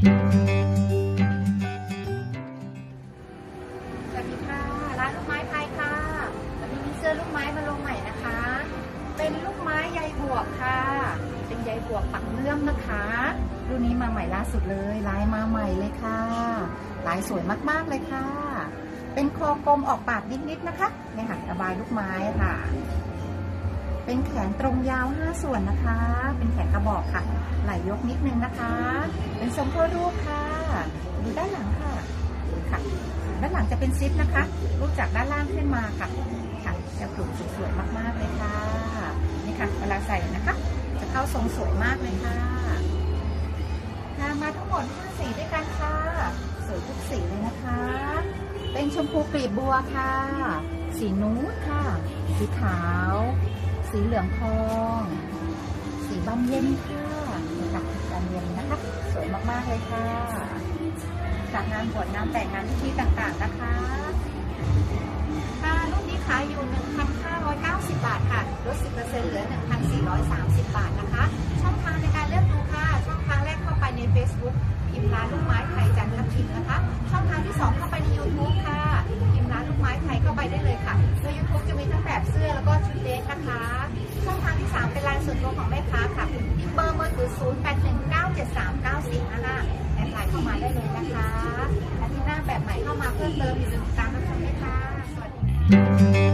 สวัสดีค่ะ ร้านลูกไม้ไทยค่ะวันนี้มีเสื้อลูกไม้มาลงใหม่นะคะ เป็นลูกไม้ใยบวกค่ะ เป็นใยบวกปักเลื่อมนะคะรุ่นนี้มาใหม่ล่าสุดเลยลายมาใหม่เลยค่ะ ลายสวยมากๆเลยค่ะ เป็นคอกลมออกปากนิดๆนะคะเนี่ยค่ะระบายลูกไม้ค่ะ เป็นแขนตรงยาว 5 ส่วนนะคะ เป็นแขนกระบอกค่ะ ไหล่ยกนิดนึงนะคะ เป็นทรงพ่อรูปค่ะ ดูด้านหลังค่ะค่ะ ด้านหลังจะเป็นซิปนะคะ รูปจากด้านล่างขึ้นมาค่ะ ค่ะ จะกลุ่มสวยๆมากๆเลยค่ะ นี่ค่ะ เวลาใส่นะคะ จะเข้าทรงสวยมากเลยค่ะค่ะมาทั้งหมด5สีด้วยกันค่ะ สวยทุกสีเลยนะคะ เป็นชมพูกลีบบัวค่ะ สีนูดค่ะ สีขาว สีเหลืองทอง สีบานเย็นค่ะนี่ค่ะบานเย็นนะคะ สวยมากๆเลยค่ะจากงานบวชงานแต่งงานพิธีต่างๆนะคะค่ะรุ่นนี้ขายอยู่ 1,590 บาทค่ะลด10%เหลือ 1,430 บาทนะคะ ช่องทางในการเลือกดูค่ะ ช่องทางแรกเข้าไปใน Facebook พิมพ์ร้านลูกไม้ไทยจันทร์ทับทิมนะคะ ช่องทางที่ 2 เข้าไปใน YouTube ค่ะ พิมพ์ร้านลูกไม้ไทยเข้าไปได้เลยค่ะใน YouTube จะมีทั้งแบบเสื้อแล้วก็ชุดเดรสนะคะ สามเป็นไลน์ส่วนตัวของแม่ค้าค่ะเบอร์มือถือ0819739455แอดไลน์เข้ามาได้เลยนะคะอาทิตย์หน้าแบบใหม่เข้ามาเพิ่มเติมอย่าลืมติดตามรับชมด้วยค่ะสวัสดีค่ะ